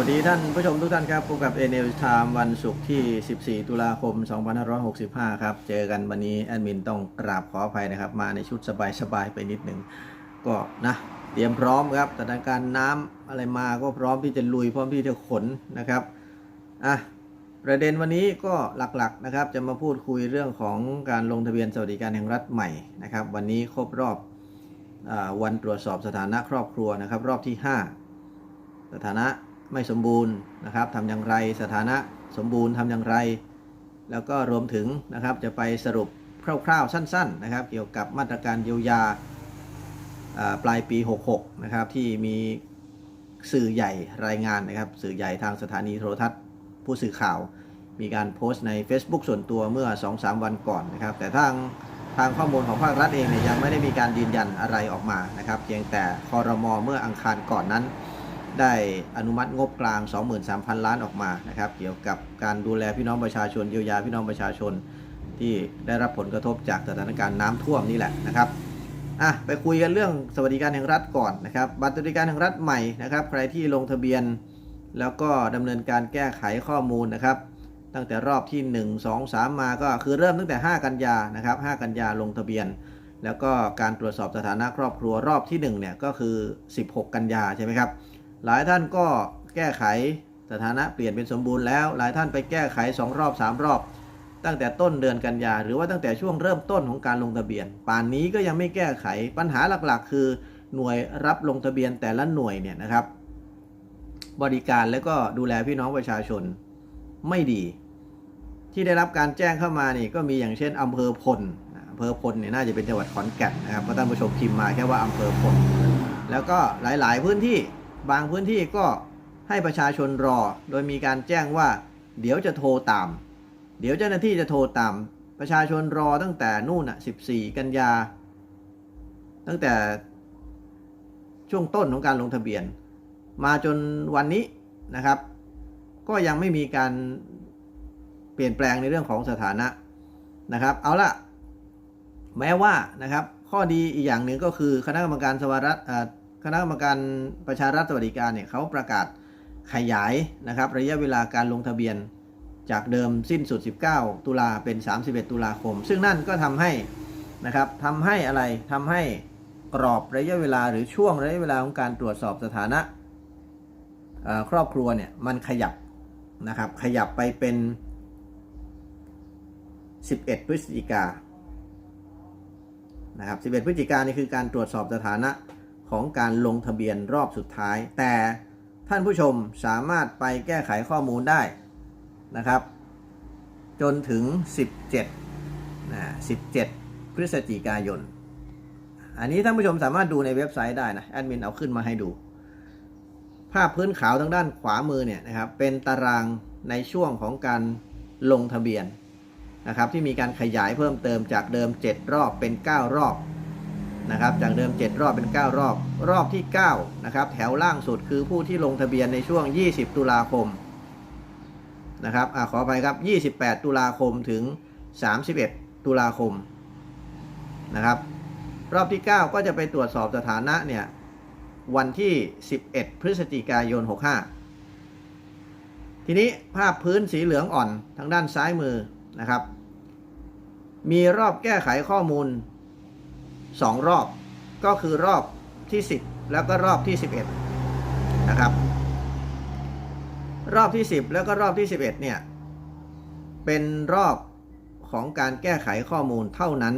วัสดีท่านผู้ชมทุกท่านครับพบกับ a n l Time วันศุกร์ที่ 14 ตุลาคม 2565 ครับ เจอกันวันนี้แอดมินต้องกราบขออภัยนะครับ มาในชุดสบายๆไปนิดหนึ่งก็นะ เตรียมพร้อมครับสถานการณ์น้ำอะไรมาก็พร้อมที่จะลุยพร้อมที่จะขนนะครับอะประเด็นวันนี้ก็หลักๆนะครับจะมาพูดคุยเรื่องของการลงทะเบียนสวัสดิการแห่งรัฐใหม่นะครับ วันนี้ครบรอบอวันตรวจสอบสถานะครอบครัวนะครับ รอบที่ 5 สถานะ ไม่สมบูรณ์นะครับทำอย่างไรสถานะสมบูรณ์ทำอย่างไร แล้วก็รวมถึงนะครับจะไปสรุปคร่าวๆสั้น ๆ นะครับ เกี่ยวกับมาตรการเยียวยาปลายปี 66 นะครับที่มีสื่อใหญ่รายงานนะครับ สื่อใหญ่ทางสถานีโทรทัศน์ผู้สื่อข่าว มีการโพสต์ใน Facebook ส่วนตัวเมื่อ 2-3 วันก่อนนะครับ แต่ทางทางข้อมูลของภาครัฐเองเนี่ยยังไม่ได้มีการยืนยันอะไรออกมานะครับ เพียงแต่คอรมอเมื่ออังคารก่อนนั้น ได้อนุมัติงบกลาง 23,000 ล้านออกมานะครับ เกี่ยวกับการดูแลพี่น้องประชาชนเยียวยาพี่น้องประชาชนที่ได้รับผลกระทบจากสถานการณ์น้ำท่วมนี่แหละนะครับอะไปคุยกันเรื่องสวัสดิการแห่งรัฐก่อนนะครับบัตรสวัสดิการแห่งรัฐใหม่นะครับ ใครที่ลงทะเบียน แล้วก็ดำเนินการแก้ไขข้อมูลนะครับ ตั้งแต่รอบที่ 1 2 3 มาก็คือเริ่มตั้งแต่ 5 กันยานะครับ 5 กันยาลงทะเบียน แล้วก็การตรวจสอบสถานะครอบครัวรอบที่1เนี่ยก็คือ 16 กันยาใช่ไหมครับ หลายท่านก็แก้ไขสถานะเปลี่ยนเป็นสมบูรณ์แล้ว หลายท่านไปแก้ไข 2 รอบ 3 รอบ ตั้งแต่ต้นเดือนกันยา หรือว่าตั้งแต่ช่วงเริ่มต้นของการลงทะเบียน ป่านนี้ก็ยังไม่แก้ไขปัญหาหลักๆ คือหน่วยรับลงทะเบียนแต่ละหน่วยเนี่ยนะครับ บริการและก็ดูแลพี่น้องประชาชนไม่ดี ที่ได้รับการแจ้งเข้ามานี่ก็มีอย่างเช่นอำเภอพลอำเภอพลเนี่ยน่าจะเป็นจังหวัดขอนแก่นนะครับเพราะท่านผู้ชมพิมพ์มาแค่ว่าอำเภอพลแล้วก็หลาย ๆ พื้นที่ บางพื้นที่ก็ให้ประชาชนรอ โดยมีการแจ้งว่า เดี๋ยวจะโทรตาม เดี๋ยวเจ้าหน้าที่จะโทรตาม ประชาชนรอตั้งแต่นู่นอะ14 กันยา ตั้งแต่ช่วงต้นของการลงทะเบียน มาจนวันนี้นะครับ ก็ยังไม่มีการเปลี่ยนแปลงในเรื่องของสถานะนะครับ เอาละแม้ว่านะครับ ข้อดีอีกอย่างหนึ่งก็คือคณะกรรมการสวัสดิอ่า คณะกรรมการประชารัฐสวัสดิการเนี่ยเขาประกาศขยายนะครับระยะเวลาการลงทะเบียนจากเดิมสิ้นสุด 19 ตุลาเป็น 31 ตุลาคม ซึ่งนั่นก็ทำให้นะครับทำให้อะไรทำให้กรอบระยะเวลาหรือช่วงระยะเวลาของการตรวจสอบสถานะครอบครัวเนี่ยมันขยับนะครับขยับไปเป็น 11 พฤศจิกานะครับ 11 พฤศจิกานี่คือการตรวจสอบสถานะ ของการลงทะเบียนรอบสุดท้าย แต่ท่านผู้ชมสามารถไปแก้ไขข้อมูลได้นะครับ จนถึง 17นะ17 พฤศจิกายน อันนี้ท่านผู้ชมสามารถดูในเว็บไซต์ได้นะแอดมินเอาขึ้นมาให้ดู ภาพพื้นขาวทางด้านขวามือเนี่ยนะครับเป็นตารางในช่วงของการลงทะเบียนนะครับที่มีการขยายเพิ่มเติมจากเดิม 7 รอบเป็น 9 รอบ นะครับจากเดิม 7 รอบเป็น 9 รอบ รอบที่9นะครับแถวล่างสุดคือผู้ที่ลงทะเบียนในช่วง 20 ตุลาคมนะครับอขออภัยครับ 28 ตุลาคมถึง 31 ตุลาคมนะครับรอบที่ 9 ก็จะไปตรวจสอบสถานะเนี่ยวันที่ 11 พฤศจิกายน 65 ทีนี้ภาพพื้นสีเหลืองอ่อนทางด้านซ้ายมือนะครับ มีรอบแก้ไขข้อมูล 2 รอบ ก็คือรอบที่ 10 แล้วก็รอบที่ 11 นะครับ รอบที่ 10 แล้วก็รอบที่ 11 เนี่ย เป็นรอบของการแก้ไขข้อมูลเท่านั้น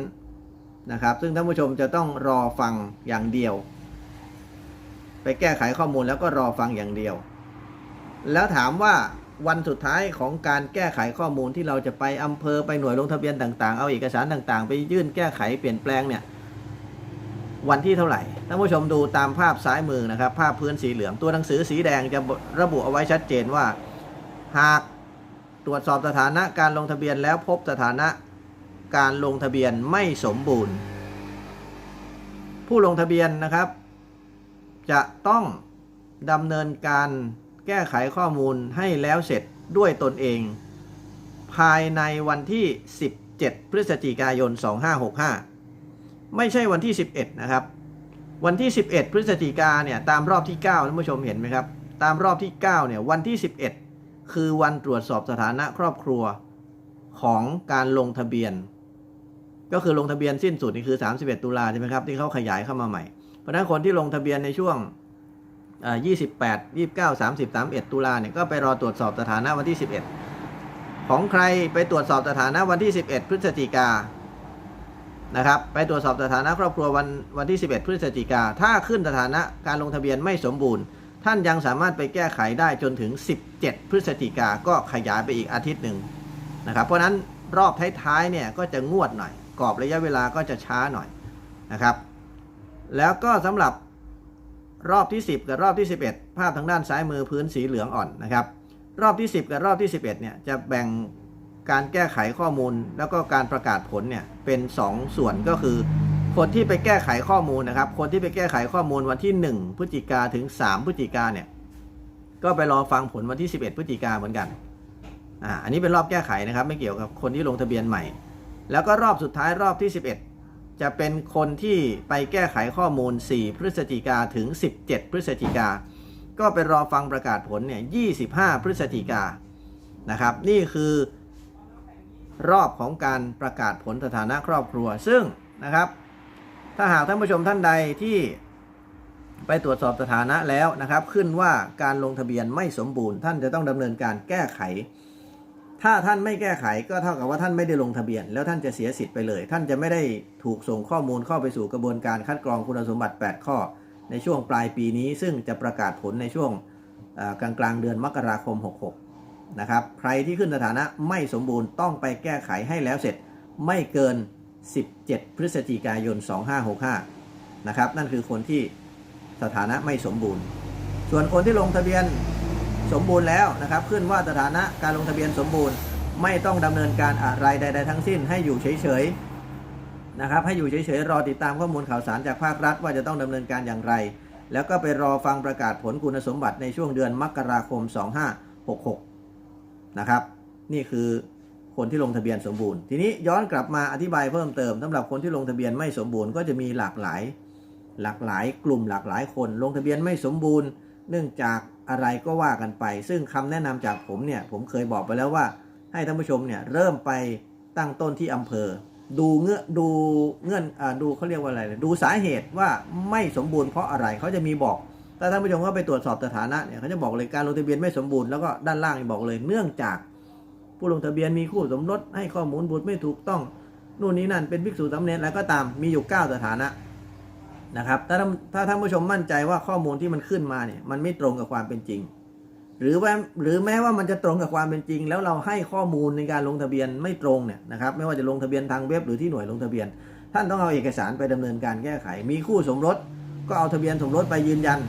นะครับ ซึ่งท่านผู้ชมจะต้องรอฟังอย่างเดียว ไปแก้ไขข้อมูลแล้วก็รอฟังอย่างเดียว แล้วถามว่าวันสุดท้ายของการแก้ไขข้อมูลที่เราจะไปอำเภอไปหน่วยลงทะเบียนต่างๆ เอาเอกสารต่างๆ ไปยื่นแก้ไขเปลี่ยนแปลงเนี่ย วันที่เท่าไหร่ท่านผู้ชมดูตามภาพซ้ายมือนะครับ ภาพพื้นสีเหลืองตัวหนังสือสีแดงจะระบุเอาไว้ชัดเจนว่า หากตรวจสอบสถานะการลงทะเบียนแล้วพบสถานะการลงทะเบียนไม่สมบูรณ์ ผู้ลงทะเบียนนะครับ จะต้องดำเนินการแก้ไขข้อมูลให้แล้วเสร็จด้วยตนเอง ภายในวันที่ 17 พฤศจิกายน 2565 ไม่ใช่วันที่ 11 นะครับ วันที่ 11 พฤศจิกาเนี่ยตามรอบที่9ท่านผู้ชมเห็นไหมครับ ตามรอบที่9เนี่ยวันที่ 11 คือวันตรวจสอบสถานะครอบครัวของการลงทะเบียน ก็คือลงทะเบียนสิ้นสุดนี่คือ 31 ตุลาใช่ไหมครับที่เขาขยายเข้ามาใหม่ เพราะนั้นคนที่ลงทะเบียนในช่วงเอ่อ28 29 30 31 ตุลาเนี่ยก็ไปรอตรวจสอบสถานะวันที่ 11 ของใครไปตรวจสอบสถานะวันที่ 11 พฤศจิกา นะครับไปตรวจสอบสถานะครอบครัววันวันที่ 11 พฤศจิกา ถ้าขึ้นสถานะการลงทะเบียนไม่สมบูรณ์ ท่านยังสามารถไปแก้ไขได้จนถึง 17 พฤศจิกาก็ขยายไปอีกอาทิตย์หนึ่งนะครับเพราะนั้นรอบท้ายๆเนี่ยก็จะงวดหน่อย กรอบระยะเวลาก็จะช้าหน่อยนะครับ แล้วก็สำหรับรอบที่ 10 กับรอบที่ 11 ภาพทางด้านซ้ายมือพื้นสีเหลืองอ่อนนะครับ รอบที่ 10 กับรอบที่ 11เนี่ยจะแบ่ง การแก้ไขข้อมูลแล้วก็การประกาศผลเนี่ยเป็น2ส่วนก็คือ คนที่ไปแก้ไขข้อมูลนะครับ คนที่ไปแก้ไขข้อมูลวันที่ 1พฤศจิกาถึง 3พฤศจิกาเนี่ยก็ไปรอฟังผลวันที่ 11พฤศจิกาเหมือนกันอ่าอันนี้เป็นรอบแก้ไขนะครับ ไม่เกี่ยวกับคนที่ลงทะเบียนใหม่ แล้วก็รอบสุดท้ายรอบที่ 11 จะเป็นคนที่ไปแก้ไขข้อมูล 4 พฤศจิกาถึง 17 พฤศจิกาก็ไปรอฟังประกาศผลเนี่ย25 พฤศจิกานะครับ นี่คือ รอบของการประกาศผลสถานะครอบครัว ซึ่งนะครับ ถ้าหากท่านผู้ชมท่านใดที่ไปตรวจสอบสถานะแล้วนะครับ ขึ้นว่าการลงทะเบียนไม่สมบูรณ์ ท่านจะต้องดำเนินการแก้ไข ถ้าท่านไม่แก้ไขก็เท่ากับว่าท่านไม่ได้ลงทะเบียน แล้วท่านจะเสียสิทธิ์ไปเลย ท่านจะไม่ได้ถูกส่งข้อมูลเข้าไปสู่กระบวนการคัดกรองคุณสมบัติ 8 ข้อ ในช่วงปลายปีนี้ ซึ่งจะประกาศผลในช่วงกลางกลางเดือนมกราคม 66 นะครับ ใครที่ขึ้นสถานะไม่สมบูรณ์ต้องไปแก้ไขให้แล้วเสร็จไม่เกิน 17 พฤศจิกายน 2565 นะครับ นั่นคือคนที่สถานะไม่สมบูรณ์ ส่วนคนที่ลงทะเบียนสมบูรณ์แล้วนะครับ ขึ้นว่าสถานะการลงทะเบียนสมบูรณ์ ไม่ต้องดำเนินการอะไรใด ๆ ทั้งสิ้นให้อยู่เฉยๆนะครับ ให้อยู่เฉยๆรอติดตามข้อมูลข่าวสารจากภาครัฐ ว่าจะต้องดำเนินการอย่างไร แล้วก็ไปรอฟังประกาศผลคุณสมบัติในช่วงเดือนมกราคม 2566 นะครับ นี่คือคนที่ลงทะเบียนสมบูรณ์ ทีนี้ย้อนกลับมาอธิบายเพิ่มเติมสำหรับคนที่ลงทะเบียนไม่สมบูรณ์ก็จะมีหลากหลาย หลากหลายกลุ่มหลากหลายคนลงทะเบียนไม่สมบูรณ์ เนื่องจากอะไรก็ว่ากันไป ซึ่งคำแนะนำจากผมเนี่ยผมเคยบอกไปแล้วว่า ให้ท่านผู้ชมเนี่ยเริ่มไปตั้งต้นที่อำเภอ ดูเงื่อดูเงื่อนอ่าดูเขาเรียกว่าอะไรดูสาเหตุว่าไม่สมบูรณ์เพราะอะไรเขาจะมีบอก ถ้าท่านผู้ชมก็ไปตรวจสอบสถานะเนี่ยเขาจะบอกเลยการลงทะเบียนไม่สมบูรณ์แล้วก็ด้านล่างบอกเลยเนื่องจาก ผู้ลงทะเบียนมีคู่สมรสให้ข้อมูลบุตรไม่ถูกต้องนู่นนี่นั่นเป็นภิกษุสามเณรแล้วก็ตามมีอยู่ 9 สถานะนะครับถ้าถ้าท่านผู้ชมมั่นใจว่าข้อมูลที่มันขึ้นมาเนี่ยมันไม่ตรงกับความเป็นจริง หรือว่าหรือแม้ว่ามันจะตรงกับความเป็นจริง แล้วเราให้ข้อมูลในการลงทะเบียนไม่ตรงเนี่ยนะครับไม่ว่าจะลงทะเบียนทางเว็บหรือที่หน่วยลงทะเบียน ท่านต้องเอาเอกสารไปดำเนินการแก้ไข มีคู่สมรสก็เอาทะเบียนสมรสไปยืนยัน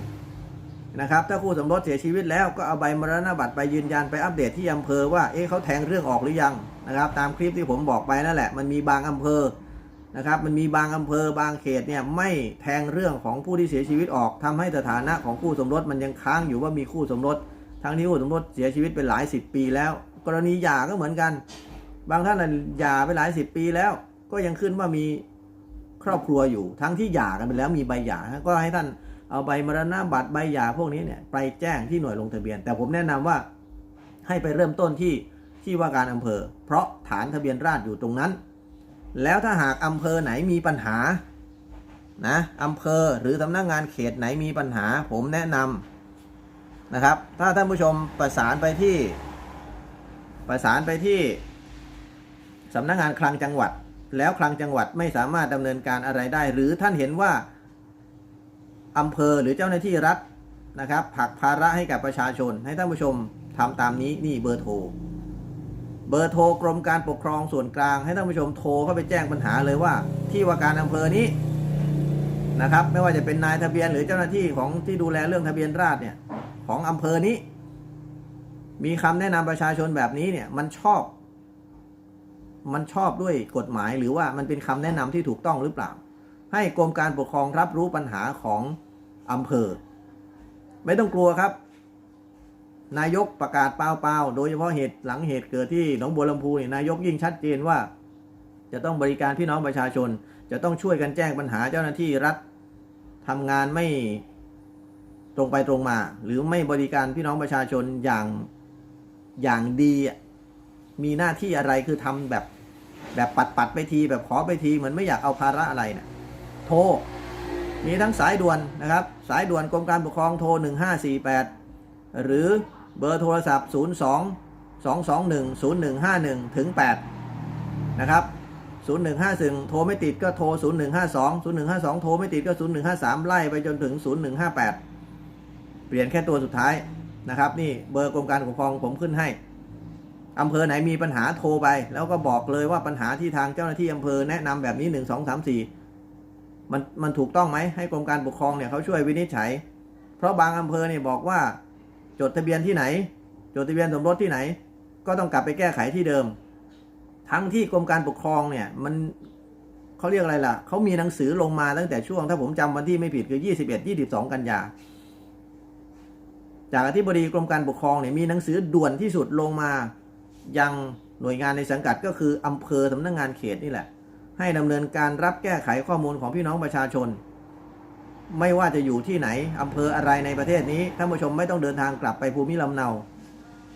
นะครับถ้าคู่สมรสเสียชีวิตแล้วก็เอาใบมรณบัตรไปยืนยันไปอัปเดตที่อำเภอว่าเอ๊ะเขาแทงเรื่องออกหรือยังนะครับตามคลิปที่ผมบอกไปนั่นแหละ มันมีบางอำเภอนะครับมันมีบางอำเภอบางเขตเนี่ยไม่แทงเรื่องของผู้ที่เสียชีวิตออกทำให้สถานะของคู่สมรสมันยังค้างอยู่ว่ามีคู่สมรส ทั้งที่คู่สมรสเสียชีวิตไปหลายสิบปีแล้ว กรณีหย่าก็เหมือนกัน บางท่านหย่าไปหลายสิบปีแล้ว ก็ยังขึ้นว่ามีครอบครัวอยู่ ทั้งที่หย่ากันไปแล้วมีใบหย่าก็ให้ท่าน เอาใบมรณะบัตรใบหย่าพวกนี้เนี่ยไปแจ้งที่หน่วยลงทะเบียน แต่ผมแนะนำว่าให้ไปเริ่มต้นที่ที่ว่าการอำเภอ เพราะฐานทะเบียนราษฎร์อยู่ตรงนั้น แล้วถ้าหากอำเภอไหนมีปัญหานะอำเภอหรือสำนักงานเขตไหนมีปัญหา ผมแนะนำนะครับ ถ้าท่านผู้ชมประสานไปที่ ประสานไปที่สำนักงานคลังจังหวัด แล้วคลังจังหวัดไม่สามารถดำเนินการอะไรได้ หรือท่านเห็นว่า อำเภอหรือเจ้าหน้าที่รัฐนะครับผลักภาระให้กับประชาชน ให้ท่านผู้ชมทำตามนี้นี่เบอร์โทร เบอร์โทรกรมการปกครองส่วนกลาง ให้ท่านผู้ชมโทรเข้าไปแจ้งปัญหาเลยว่า ที่ว่าการอำเภอนี้นะครับ ไม่ว่าจะเป็นนายทะเบียนหรือเจ้าหน้าที่ของที่ดูแลเรื่องทะเบียนราษฎร์เนี่ยของอำเภอนี้ มีคำแนะนำประชาชนแบบนี้เนี่ยมันชอบ มันชอบด้วยกฎหมายหรือว่ามันเป็นคำแนะนำที่ถูกต้องหรือเปล่า ให้กรมการปกครองรับรู้ปัญหาของ อำเภอ ไม่ต้องกลัวครับ นายกประกาศเปล่าๆโดยเฉพาะเหตุหลังเหตุเกิดที่หนองบัวลำพูนนายกยิ่งชัดเจนว่า จะต้องบริการพี่น้องประชาชน จะต้องช่วยกันแจ้งปัญหาเจ้าหน้าที่รัฐทำงานไม่ตรงไปตรงมา หรือไม่บริการพี่น้องประชาชนอย่างอย่างดีมีหน้าที่อะไรคือทำแบบแบบปัดปัดๆไปทีแบบขอไปทีเหมือนไม่อยากเอาภาระอะไรเนี่ยโทร มีทั้งสายด่วนนะครับ สายด่วนกรมการปกครองโทร 1548 หรือเบอร์โทรศัพท์ 02 221 0151 ถึง 8 นะครับ 0151 โทรไม่ติดก็โทร 0152 0152 โทรไม่ติดก็ 0153 ไล่ไปจนถึง 0158 เปลี่ยนแค่ตัวสุดท้ายนะครับ นี่เบอร์กรมการปกครองผมขึ้นให้อำเภอไหนมีปัญหาโทรไป แล้วก็บอกเลยว่าปัญหาที่ทางเจ้าหน้าที่อำเภอแนะนำแบบนี้ 1 2 3 4 มันมันถูกต้องไหมให้กรมการปกครองเนี่ยเขาช่วยวินิจฉัย เพราะบางอำเภอเนี่ยบอกว่า จดทะเบียนที่ไหน จดทะเบียนสมรสที่ไหน ก็ต้องกลับไปแก้ไขที่เดิม ทั้งที่กรมการปกครองเนี่ยมันเขาเรียกอะไรล่ะเขามีหนังสือลงมาตั้งแต่ช่วง ถ้าผมจำวันที่ไม่ผิดคือ 21 22 กันยาจากอธิบดีกรมการปกครองเนี่ยมีหนังสือด่วนที่สุดลงมายังหน่วยงานในสังกัดก็คืออำเภอสำนักงานเขตนี่แหละ ให้ดำเนินการรับแก้ไขข้อมูลของพี่น้องประชาชน ไม่ว่าจะอยู่ที่ไหนอำเภออะไรในประเทศนี้ท่านผู้ชมไม่ต้องเดินทางกลับไปภูมิลำเนา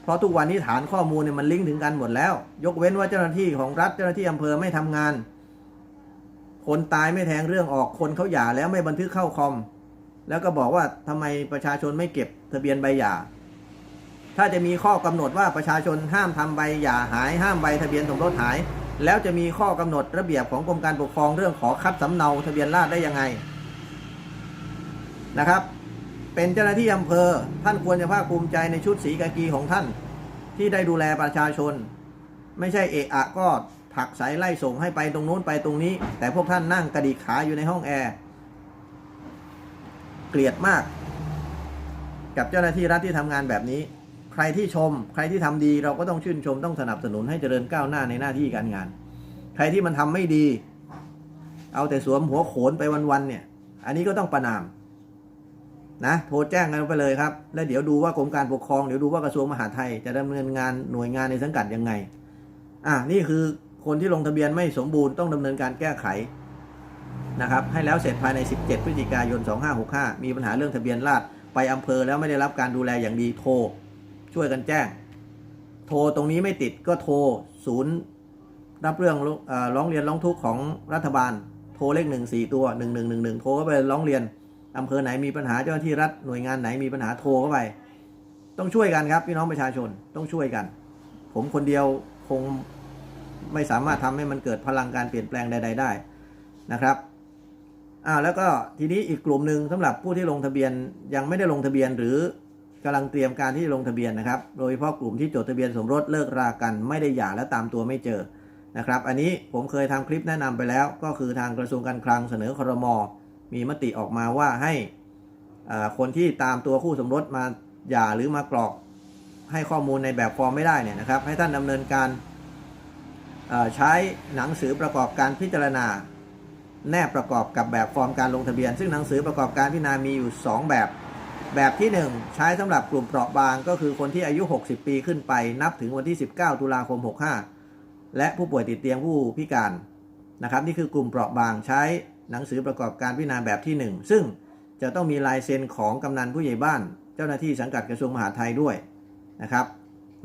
เพราะทุกวันนี้ฐานข้อมูลเนี่ยมันลิงก์ถึงกันหมดแล้ว ยกเว้นว่าเจ้าหน้าที่ของรัฐเจ้าหน้าที่อำเภอไม่ทำงาน คนตายไม่แทงเรื่องออกคนเขาหย่าแล้วไม่บันทึกเข้าคอม แล้วก็บอกว่าทำไมประชาชนไม่เก็บทะเบียนใบหย่าถ้าจะมีข้อกำหนดว่าประชาชนห้ามทำใบหย่าหายห้ามใบทะเบียนสมรสหาย แล้วจะมีข้อกำหนดระเบียบของกรมการปกครองเรื่องขอคัดสำเนาทะเบียนราษฎรได้ยังไงนะครับ เป็นเจ้าหน้าที่อำเภอท่านควรจะภาคภูมิใจในชุดสีกากีของท่าน ที่ได้ดูแลประชาชน ไม่ใช่เอะอะก็ผักสายไล่ส่งให้ไปตรงโน้นไปตรงนี้ แต่พวกท่านนั่งกระดิกขาอยู่ในห้องแอร์เกลียดมาก กับเจ้าหน้าที่รัฐที่ทำงานแบบนี้ ใครที่ชม ใครที่ทำดีเราก็ต้องชื่นชมต้องสนับสนุนให้เจริญก้าวหน้าในหน้าที่การงาน ใครที่มันทำไม่ดี เอาแต่สวมหัวโขนไปวันๆเนี่ย อันนี้ก็ต้องประนามนะโทรแจ้งกันไปเลยครับ แล้วเดี๋ยวดูว่ากรมการปกครองเดี๋ยวดูว่ากระทรวงมหาดไทยจะดำเนินงานหน่วยงานในสังกัดยังไง อะนี่คือคนที่ลงทะเบียนไม่สมบูรณ์ต้องดำเนินการแก้ไขนะครับให้แล้วเสร็จภายใน 17 พฤศจิกายน 2565 มีปัญหาเรื่องทะเบียนราษฎรไปอำเภอแล้วไม่ได้รับการดูแลอย่างดีโทร ช่วยกันแจ้ง โทรตรงนี้ไม่ติดก็โทรศูนย์รับเรื่องร้องเรียนร้องทุกข์ของรัฐบาล โทรเลขหนึ่งสี่ตัวหนึ่งหนึ่งหนึ่งหนึ่งโทรเข้าไปร้องเรียนอำเภอไหนมีปัญหาเจ้าหน้าที่รัฐหน่วยงานไหนมีปัญหาโทรเข้าไป ต้องช่วยกันครับพี่น้องประชาชนต้องช่วยกัน ผมคนเดียวคงไม่สามารถทำให้มันเกิดพลังการเปลี่ยนแปลงใด ๆ ได้นะครับอ่าแล้วก็ทีนี้อีกกลุ่มหนึ่งสำหรับผู้ที่ลงทะเบียนยังไม่ได้ลงทะเบียนหรือ กำลังเตรียมการที่จะลงทะเบียนนะครับ โดยเฉพาะกลุ่มที่จดทะเบียนสมรสเลิกรากันไม่ได้หย่าและตามตัวไม่เจอนะครับ อันนี้ผมเคยทำคลิปแนะนำไปแล้ว ก็คือทางกระทรวงการคลังเสนอครม มีมติออกมาว่าให้คนที่ตามตัวคู่สมรสมาหย่าหรือมากรอกให้ข้อมูลในแบบฟอร์มไม่ได้เนี่ยนะครับ ให้ท่านดำเนินการใช้หนังสือประกอบการพิจารณา แนบประกอบกับแบบฟอร์มการลงทะเบียน ซึ่งหนังสือประกอบการพิจารณามีอยู่ 2 แบบ แบบที่ 1 ใช้สำหรับกลุ่มเปราะบางก็คือคนที่อายุ 60 ปีขึ้นไปนับถึงวันที่ 19 ตุลาคม 65 และผู้ป่วยติดเตียงผู้พิการนะครับนี่คือกลุ่มเปราะบางใช้หนังสือประกอบการพิจารณาแบบที่ 1 ซึ่งจะต้องมีลายเซ็นของกำนันผู้ใหญ่บ้าน เจ้าหน้าที่สังกัดกระทรวงมหาดไทยด้วยนะครับ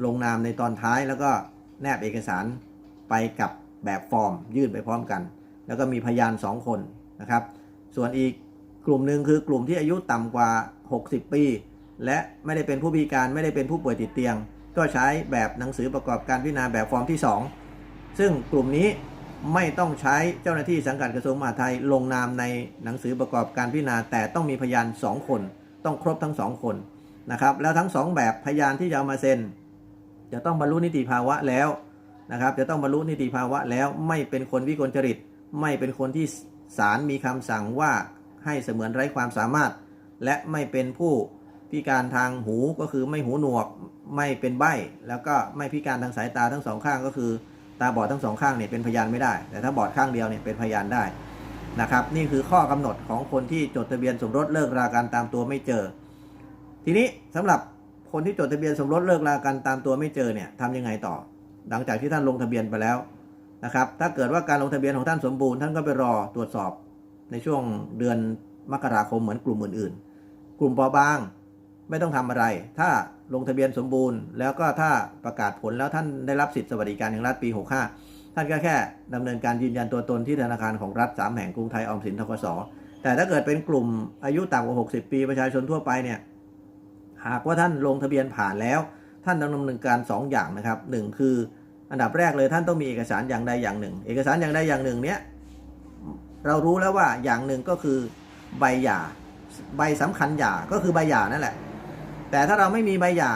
ลงนามในตอนท้ายแล้วก็แนบเอกสารไปกับแบบฟอร์ม ยื่นไปพร้อมกัน แล้วก็มีพยาน 2 คนนะครับ ส่วนอีกกลุ่มหนึ่งคือกลุ่มที่อายุต่ำกว่า 60 ปี และไม่ได้เป็นผู้พิการไม่ได้เป็นผู้ป่วยติดเตียง ก็ใช้แบบหนังสือประกอบการพิจารณาแบบฟอร์มที่ 2 ซึ่งกลุ่มนี้ไม่ต้องใช้เจ้าหน้าที่สังกัดกระทรวงมหาดไทยลงนามในหนังสือประกอบการพิจารณา แต่ต้องมีพยาน 2 คน ต้องครบทั้ง 2 คนนะครับแล้วทั้ง 2 แบบพยานที่จะเอามาเซ็น จะต้องบรรลุนิติภาวะแล้วนะครับจะต้องบรรลุนิติภาวะแล้วไม่เป็นคนวิกลจริต ไม่เป็นคนที่ศาลมีคำสั่งว่าให้เสมือนไร้ความสามารถ และไม่เป็นผู้พิการทางหูก็คือไม่หูหนวกไม่เป็นใบ้ แล้วก็ไม่พิการทางสายตาทั้งสองข้างก็คือ ตาบอดทั้งสองข้างเนี่ยเป็นพยานไม่ได้ แต่ถ้าบอดข้างเดียวเนี่ยเป็นพยานได้นะครับ นี่คือข้อกำหนดของคนที่จดทะเบียนสมรสเลิกรากันตามตัวไม่เจอ ทีนี้สำหรับคนที่จดทะเบียนสมรสเลิกรากันตามตัวไม่เจอเนี่ยทำยังไงต่อ หลังจากที่ท่านลงทะเบียนไปแล้วนะครับ ถ้าเกิดว่าการลงทะเบียนของท่านสมบูรณ์ท่านก็ไปรอตรวจสอบในช่วงเดือนมกราคมเหมือนกลุ่มอื่นๆ กลุ่มเปราบาง ไม่ต้องทำอะไร ถ้าลงทะเบียนสมบูรณ์ แล้วก็ถ้าประกาศผลแล้วท่านได้รับสิทธิสวัสดิการแห่งรัฐปี 65 ท่านก็แค่ดำเนินการยืนยันตัวตนที่ธนาคารของรัฐ 3 แห่งกรุงไทยออมสินทกสแต่ถ้าเกิดเป็นกลุ่มอายุต่ำกว่า 60 ปีประชาชนทั่วไปเนี่ยหากว่าท่านลงทะเบียนผ่านแล้ว ท่านต้องดำเนินการ 2 อย่างนะครับหนึ่งคืออันดับแรกเลยท่านต้องมีเอกสารอย่างใดอย่างหนึ่ง เอกสารอย่างใดอย่างหนึ่งเนี้ยเรารู้แล้วว่าอย่างหนึ่งก็คือใบหย่า ใบสำคัญหย่าก็คือใบหย่านั่นแหละ แต่ถ้าเราไม่มีใบหย่า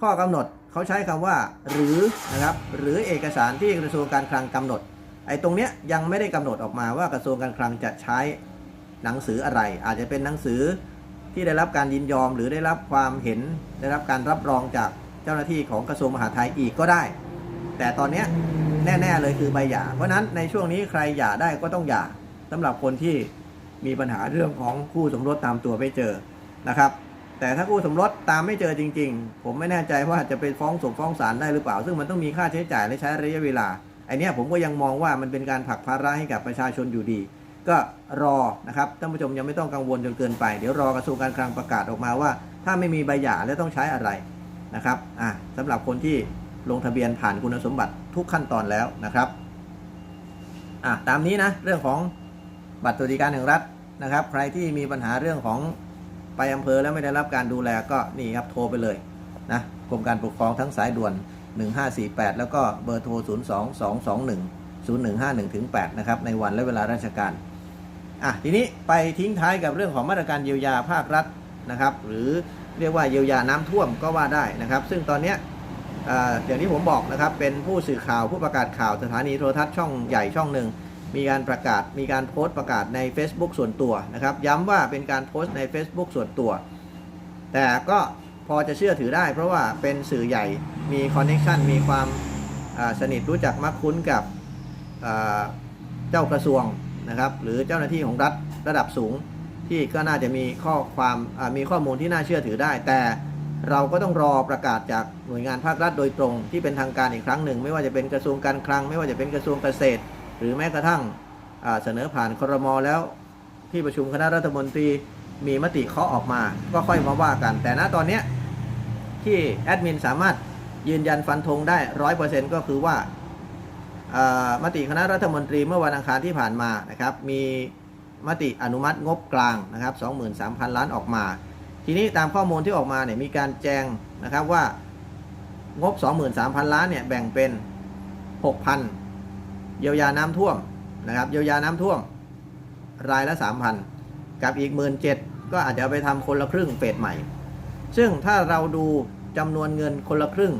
ข้อกำหนดเขาใช้คำว่า หรือนะครับหรือเอกสารที่กระทรวงการคลังกำหนด ไอ้ตรงเนี้ยยังไม่ได้กำหนดออกมาว่ากระทรวงการคลังจะใช้หนังสืออะไร อาจจะเป็นหนังสือที่ได้รับการยินยอม หรือได้รับความเห็นได้รับการรับรองจากเจ้าหน้าที่ของกระทรวงมหาดไทยอีกก็ได้ แต่ตอนเนี้ยแน่ ๆ เลยคือใบหย่า เพราะฉะนั้นในช่วงนี้ใครหย่าได้ก็ต้องหย่าสำหรับคนที่ มีปัญหาเรื่องของคู่สมรสตามตัวไม่เจอนะครับ แต่ถ้าคู่สมรสตามไม่เจอจริง ๆ ผมไม่แน่ใจว่าจะไปฟ้องส่งฟ้องศาลได้หรือเปล่า ซึ่งมันต้องมีค่าใช้จ่ายและใช้ระยะเวลาไอเนี้ยผมก็ยังมองว่ามันเป็นการผลักภาระให้กับประชาชนอยู่ดี ก็รอนะครับท่านผู้ชมยังไม่ต้องกังวลจนเกินไป เดี๋ยวรอกระทรวงการคลังประกาศออกมาว่า ถ้าไม่มีใบหย่าแล้วต้องใช้อะไรนะครับอะสำหรับคนที่ลงทะเบียนผ่านคุณสมบัติทุกขั้นตอนแล้วนะครับอะตามนี้นะเรื่องของ บัตรสวัสดิการแห่งรัฐนะครับ ใครที่มีปัญหาเรื่องของไปอำเภอแล้วไม่ได้รับการดูแลก็นี่ครับโทรไปเลยนะกรมการปกครองทั้งสายด่วน 1548 แล้วก็เบอร์โทร 02221 0151ถึง8นะครับในวันและเวลาราชการอะทีนี้ไปทิ้งท้ายกับเรื่องของมาตรการเยียวยาภาครัฐนะครับ หรือเรียกว่าเยียวยาน้ำท่วมก็ว่าได้นะครับ ซึ่งตอนเนี้ยอ่าอย่างที่ผมบอกนะครับเป็นผู้สื่อข่าวผู้ประกาศข่าวสถานีโทรทัศน์ช่องใหญ่ช่องหนึ่ง มีการประกาศ มีการโพสต์ประกาศใน Facebook ส่วนตัวนะครับ ย้ำว่าเป็นการโพสต์ใน Facebook ส่วนตัว แต่ก็พอจะเชื่อถือได้ เพราะว่าเป็นสื่อใหญ่มีคอนเน็ชันมีความสนิทรู้จักมักคุ้นกับเจ้ากระทรวงนะครับหรือเจ้าหน้าที่ของรัฐระดับสูงที่ก็น่าจะมีข้อความมีข้อมูลที่น่าเชื่อถือได้ แต่เราก็ต้องรอประกาศจากหน่วยงานภาครัฐโดยตรงที่เป็นทางการอีกครั้งหนึ่ง ไม่ว่าจะเป็นกระทรวงการคลัง ไม่ว่าจะเป็นกระทรวงเกษตร หรือแม้กระทั่งเสนอผ่านครมแล้วที่ประชุมคณะรัฐมนตรีมีมติเคาะออกมา ก็ค่อยมาว่ากัน แต่ณตอนนี้ที่แอดมินสามารถยืนยันฟันธงได้ร้อยเปอร์เซ็นต์ก็คือว่าอ่ามติคณะรัฐมนตรีเมื่อวันอังคารที่ผ่านมานะครับ มีมติอนุมัติงบกลางนะครับ 23,000 ล้านออกมา ทีนี้ตามข้อมูลที่ออกมาเนี่ยมีการแจ้งนะครับว่างบ 23,000 ล้านเนี่ยแบ่งเป็น 6,000 เยียวยาน้ำท่วมนะครับ เยียวยาน้ำท่วม รายละ 3,000 กับอีก 17,000 ก็อาจจะไปทำคนละครึ่งเฟสใหม่ ซึ่งถ้าเราดูจำนวนเงินคนละครึ่ง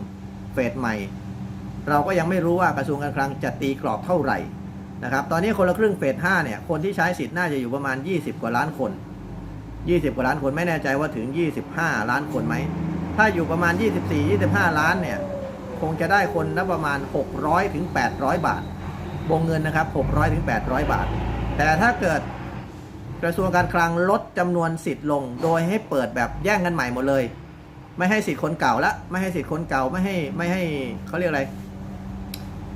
เฟสใหม่ เราก็ยังไม่รู้ว่ากระทรวงการคลังจะตีกรอบเท่าไหร่นะครับ ตอนนี้คนละครึ่งเฟส5เนี่ย คนที่ใช้สิทธิ์น่าจะอยู่ประมาณ 20 กว่าล้านคน 20 กว่าล้านคนไม่แน่ใจว่าถึง 25 ล้านคนไหม ถ้าอยู่ประมาณ 24-25 ล้านเนี่ย คงจะได้คนละประมาณ 600ถึง800 บาท วงเงินนะครับ 600ถึง800 บาท แต่ถ้าเกิดกระทรวงการคลังลดจำนวนสิทธิ์ลง โดยให้เปิดแบบแย่งกันใหม่หมดเลย ไม่ให้สิทธิ์คนเก่าละไม่ให้สิทธิ์คนเก่าไม่ให้ไม่ให้เขาเรียกอะไร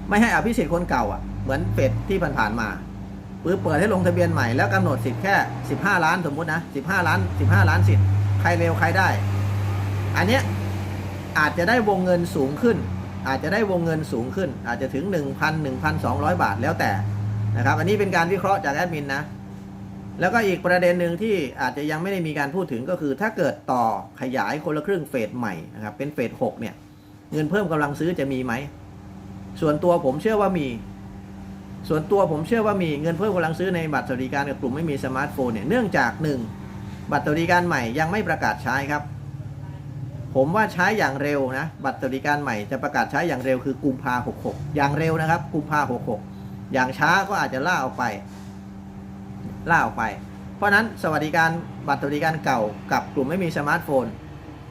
ไม่ให้อภิสิทธิ์คนเก่าอะเหมือนเฟดที่ผ่านๆมาปื้อเปิดให้ลงทะเบียนใหม่แล้วกำหนดสิทธิ์แค่ 15 ล้านสมมุตินะ 15 ล้าน 15 ล้านสิทธิ์ใครเร็วใครได้ อันเนี้ยอาจจะได้วงเงินสูงขึ้น อาจจะได้วงเงินสูงขึ้น อาจจะถึง 1,000 1,200 บาทแล้วแต่นะครับอันนี้เป็นการวิเคราะห์จากแอดมินนะแล้วก็อีกประเด็นหนึ่งที่อาจจะยังไม่ได้มีการพูดถึงก็คือ ถ้าเกิดต่อขยายคนละครึ่งเฟสใหม่นะครับเป็นเฟส6เนี่ยเงินเพิ่มกำลังซื้อจะมีไหมส่วนตัวผมเชื่อว่ามี ส่วนตัวผมเชื่อว่ามีเงินเพิ่มกำลังซื้อในบัตรสวัสดิการกับกลุ่มไม่มีสมาร์ทโฟนเนี่ยเนื่องจากหนึ่งบัตรสวัสดิการใหม่ยังไม่ประกาศใช้ครับ ผมว่าใช้อย่างเร็วนะ บัตรสวัสดิการใหม่จะประกาศใช้อย่างเร็วคือกุมภาหกหกอย่างเร็วนะครับ กุมภาหกหกอย่างช้าก็อาจจะล่าออกไป ล่าออกไป เพราะนั้นสวัสดิการบัตรสวัสดิการเก่ากับกลุ่มไม่มีสมาร์ทโฟน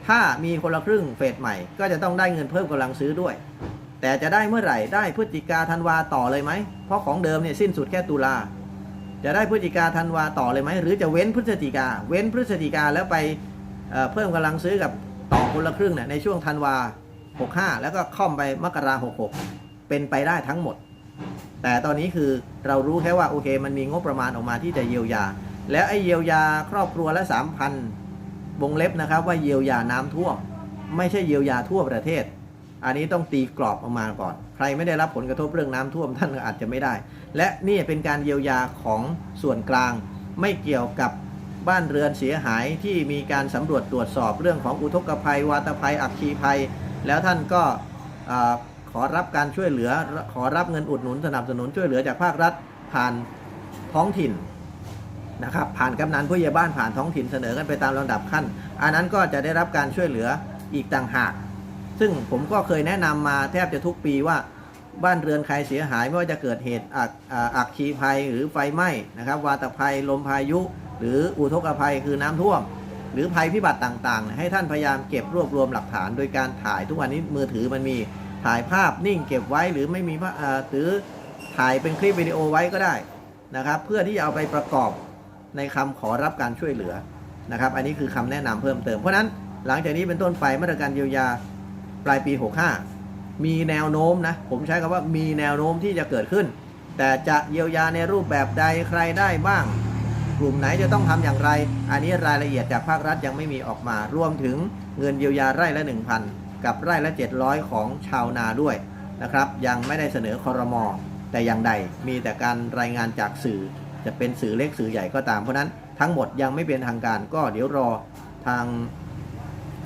ถ้ามีคนละครึ่งเฟสใหม่ ก็จะต้องได้เงินเพิ่มกำลังซื้อด้วย แต่จะได้เมื่อไหร่ได้พฤศจิกาธันวาต่อเลยไหม เพราะของเดิมเนี่ยสิ้นสุดแค่ตุลาจะได้พฤศจิกาธันวาต่อเลยไหมหรือจะเว้นพฤศจิกาเว้นพฤศจิกาแล้วไปเเพิ่มกำลังซื้อกับ ต่อคนละครึ่งเนี่ยในช่วงธันวา 65 แล้วก็ค่อมไปมกรา66 เป็นไปได้ทั้งหมด แต่ตอนนี้คือเรารู้แค่ว่าโอเค มันมีงบประมาณออกมาที่จะเยียวยา แล้วไอ้เยียวยาครอบครัวละ 3,000วงเล็บนะครับว่าเยียวยาน้ำท่วม ไม่ใช่เยียวยาทั่วประเทศ อันนี้ต้องตีกรอบออกมาก่อน ใครไม่ได้รับผลกระทบเรื่องน้ำท่วมท่านก็อาจจะไม่ได้ และนี่เป็นการเยียวยาของส่วนกลางไม่เกี่ยวกับ บ้านเรือนเสียหายที่มีการสำรวจตรวจสอบเรื่องของอุทกภัย วาตภัย อัคคีภัย แล้วท่านก็ขอรับการช่วยเหลือ ขอรับเงินอุดหนุนสนับสนุนช่วยเหลือจากภาครัฐผ่านท้องถิ่นนะครับผ่านกำนันผู้ใหญ่บ้านผ่านท้องถิ่นเสนอกันไปตามลำดับขั้น อันนั้นก็จะได้รับการช่วยเหลืออีกต่างหาก ซึ่งผมก็เคยแนะนำมาแทบจะทุกปีว่าบ้านเรือนใครเสียหายไม่ว่าจะเกิดเหตุอักอ่าอักคีภัยหรือไฟไหม้นะครับวาตภัยลมพายุ หรืออุทกภัยคือน้ำท่วม หรือภัยพิบัติต่างๆ ให้ท่านพยายามเก็บรวบรวมหลักฐาน โดยการถ่ายทุกวันนี้มือถือมันมีถ่ายภาพนิ่งเก็บไว้หรือไม่มีภาพอ่าหรือถ่ายเป็นคลิปวิดีโอไว้ก็ได้นะครับ เพื่อที่จะเอาไปประกอบในคำขอรับการช่วยเหลือนะครับ อันนี้คือคำแนะนำเพิ่มเติมเพราะฉะนั้นหลังจากนี้เป็นต้นไปมาตรการเยียวยาปลายปี 65 มีแนวโน้มนะผมใช้คำว่ามีแนวโน้มที่จะเกิดขึ้น แต่จะเยียวยาในรูปแบบใดใครได้บ้าง กลุ่มไหนจะต้องทำอย่างไร อันนี้รายละเอียดจากภาครัฐยังไม่มีออกมา รวมถึงเงินเยียวยาไร่ละ 1,000 กับไร่ละ 700 ของชาวนาด้วยนะครับ ยังไม่ได้เสนอคอรมอแต่อย่างใดมีแต่การรายงานจากสื่อ จะเป็นสื่อเล็กสื่อใหญ่ก็ตาม เพราะฉะนั้นทั้งหมดยังไม่เป็นทางการก็เดี๋ยวรอทาง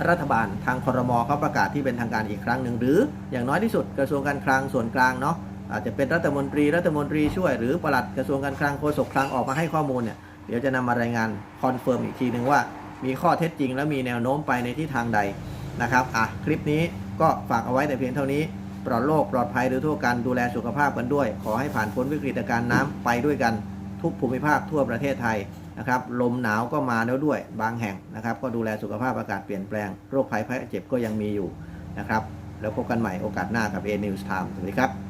รัฐบาลทางคอรมอเขาประกาศที่เป็นทางการอีกครั้งหนึ่งหรืออย่างน้อยที่สุดกระทรวงการคลังส่วนกลางเนาะอาจจะเป็นรัฐมนตรีรัฐมนตรีช่วยหรือปลัดกระทรวงการคลังโฆษกคลังออกมาให้ข้อมูลเนี่ย เดี๋ยวจะนำมารายงานคอนเฟิร์มอีกทีหนึ่งว่า มีข้อเท็จจริงและมีแนวโน้มไปในทิศทางใดนะครับอะคลิปนี้ก็ฝากเอาไว้แต่เพียงเท่านี้ ปลอดโรคปลอดภัยโดยทั่วกันดูแลสุขภาพกันด้วย ขอให้ผ่านพ้นวิกฤตการณ์น้ำไปด้วยกันทุกภูมิภาคทั่วประเทศไทยนะครับลมหนาวก็มาแล้วด้วยบางแห่งนะครับ ก็ดูแลสุขภาพอากาศเปลี่ยนแปลงโรคภัยไข้เจ็บก็ยังมีอยู่นะครับ แล้วพบกันใหม่โอกาสหน้ากับ A News Time สวัสดีครับ